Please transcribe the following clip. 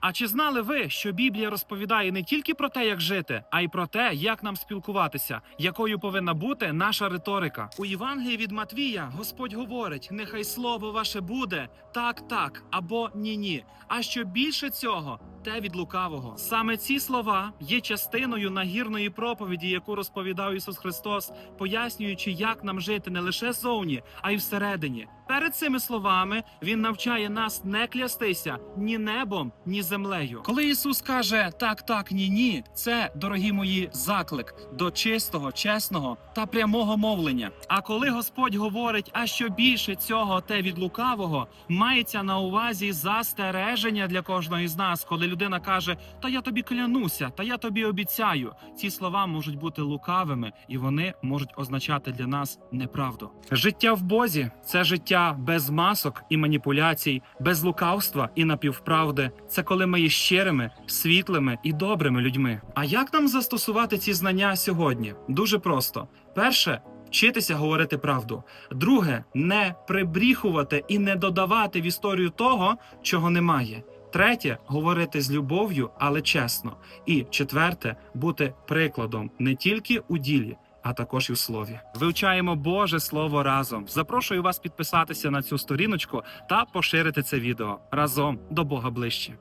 А чи знали ви, що Біблія розповідає не тільки про те, як жити, а й про те, як нам спілкуватися, якою повинна бути наша риторика? У Євангелії від Матвія Господь говорить: нехай слово ваше буде так, так або ні, ні. А що більше цього, те від лукавого. Саме ці слова є частиною нагірної проповіді, яку розповідав Ісус Христос, пояснюючи, як нам жити не лише зовні, а й всередині. Перед цими словами він навчає нас не клястися ні небом, ні землею. Коли Ісус каже так, так, ні, ні, це, дорогі мої, заклик до чистого, чесного та прямого мовлення. А коли Господь говорить, а що більше цього, те від лукавого, мається на увазі застереження для кожного із нас, коли людина каже: Та я тобі клянуся, та я тобі обіцяю. Ці слова можуть бути лукавими, і вони можуть означати для нас неправду. Життя в Бозі це життя без масок і маніпуляцій, без лукавства і напівправди. Це коли ми є щирими, світлими і добрими людьми. А як нам застосувати ці знання сьогодні? Дуже просто: перше. Вчитися говорити правду. Друге, не прибріхувати і не додавати в історію того, чого немає. Третє говорити з любов'ю, але чесно. І четверте бути прикладом не тільки у ділі, а також і в слові. Вивчаємо Боже Слово разом. Запрошую вас підписатися на цю сторіночку та поширити це відео разом до Бога ближче.